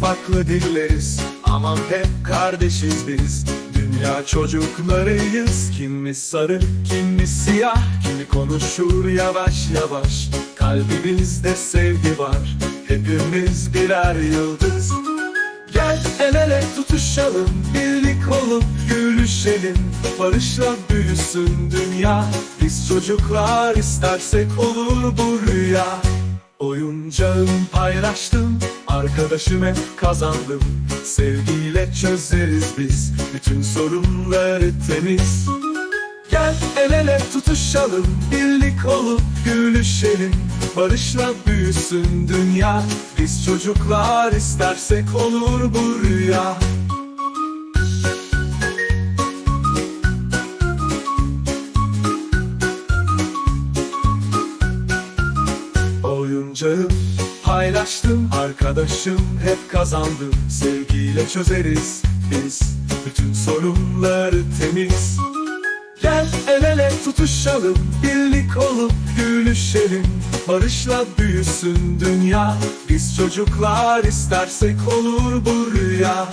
farklı dilleriz. Ama hep kardeşiz biz. Dünya çocuklarıyız. Kimi sarı, kimi siyah Kimi konuşur yavaş yavaş. Kalbimizde sevgi var. Hepimiz birer yıldız. Gel el ele tutuşalım Birlik olup gülüşelim. Barışla büyüsün dünya. Biz çocuklar istersek olur bu rüya Oyuncağım paylaştım Arkadaşım hep kazandım. Sevgiyle çözeriz biz Bütün sorunları temiz. Gel el ele tutuşalım Birlik olup gülüşelim. Barışla büyüsün dünya Biz çocuklar istersek olur bu rüya Oyuncağım paylaştım Arkadaşım hep kazandım Sevgiyle çözeriz biz Bütün sorunları temiz. Gel el ele tutuşalım Birlik olup gülüşelim. Barışla büyüsün dünya Biz çocuklar istersek olur bu rüya